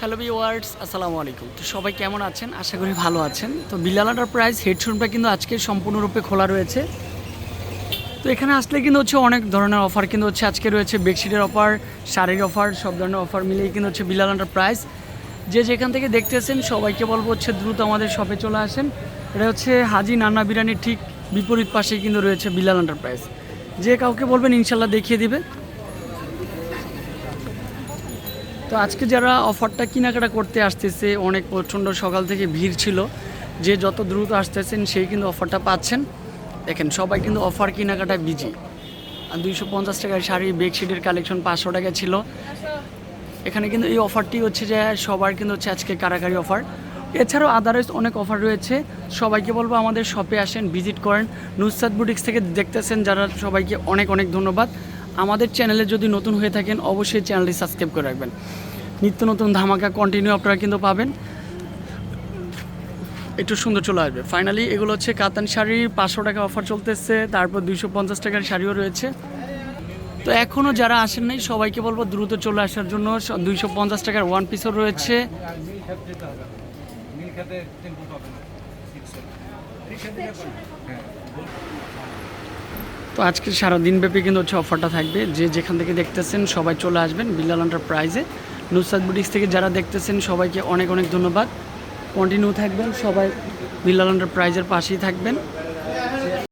Hello viewers আসসালামু আলাইকুম। তো সবাই কেমন আছেন? আশা করি ভালো আছেন। তো বিলালাটার প্রাইস হেডফোনটা কিন্তু আজকে সম্পূর্ণরূপে খোলা রয়েছে। তো এখানে আসলে কিন্তু হচ্ছে অনেক ধরনের অফার কিন্তু হচ্ছে আজকে রয়েছে। বেডশিটের অফার শাড়ির অফার সব ধরনের অফার মিলিয়ে কিন্তু হচ্ছে বিলালাটার প্রাইস যে যেখান থেকে দেখতেছেন, সবাইকে বলব হচ্ছে দ্রুত আমাদের শপে চলে আসেন। এটা হচ্ছে হাজি নান্না বিরিয়ানির ঠিক বিপরীত পাশেই কিন্তু রয়েছে বিলাল এন্টারপ্রাইজ যে কাউকে বলবেন ইনশাল্লাহ দেখিয়ে দিবে। তো আজকে যারা অফারটা কেনাকাটা করতে আসতেছে, অনেক প্রচণ্ড সকাল থেকে ভিড় ছিল, যে যত দ্রুত আসতেছেন সেই কিন্তু অফারটা পাচ্ছেন। দেখেন, সবাই কিন্তু অফার কেনাকাটায় বিজি আর দুইশো পঞ্চাশ টাকার শাড়ি, বেডশিটের কালেকশন পাঁচশো টাকা ছিল। এখানে কিন্তু এই অফারটি হচ্ছে যে সবার কিন্তু হচ্ছে আজকে কারাকারি অফার। এছাড়াও আদারওয়াইজ অনেক অফার রয়েছে। সবাইকে বলব আমাদের শপে আসেন ভিজিট করেন। নুসরাত বুটিক্স থেকে দেখতেছেন যারা সবাইকে অনেক অনেক ধন্যবাদ। আমাদের চ্যানেলে যদি নতুন হয়ে থাকেন, অবশ্যই চ্যানেলটি সাবস্ক্রাইব করে রাখবেন। নিত্য নতুন ধামাকা কন্টিনিউ আপনারা কিন্তু পাবেন। একটু সুন্দর চলে আসবে। ফাইনালি এগুলো হচ্ছে কাতান শাড়ি, পাঁচশো টাকা অফার চলতেছে, তারপর দুইশো পঞ্চাশ টাকার শাড়িও রয়েছে। তো এখনও যারা আসেন নাই, সবাইকে বলব দ্রুত চলে আসার জন্য দুইশো পঞ্চাশ টাকার ওয়ান পিসও রয়েছে। তো আজকে সারা দিনব্যাপী কিন্তু হচ্ছে অফারটা থাকবে। যে যেখান থেকে দেখতেছেন সবাই চলে আসবেন বিল্লাল প্রাইজে নুসাদ বুটিক্স থেকে যারা দেখতেছেন সবাইকে অনেক অনেক ধন্যবাদ। কন্টিনিউ থাকবেন সবাই বিল্লাল প্রাইজের পাশেই থাকবেন।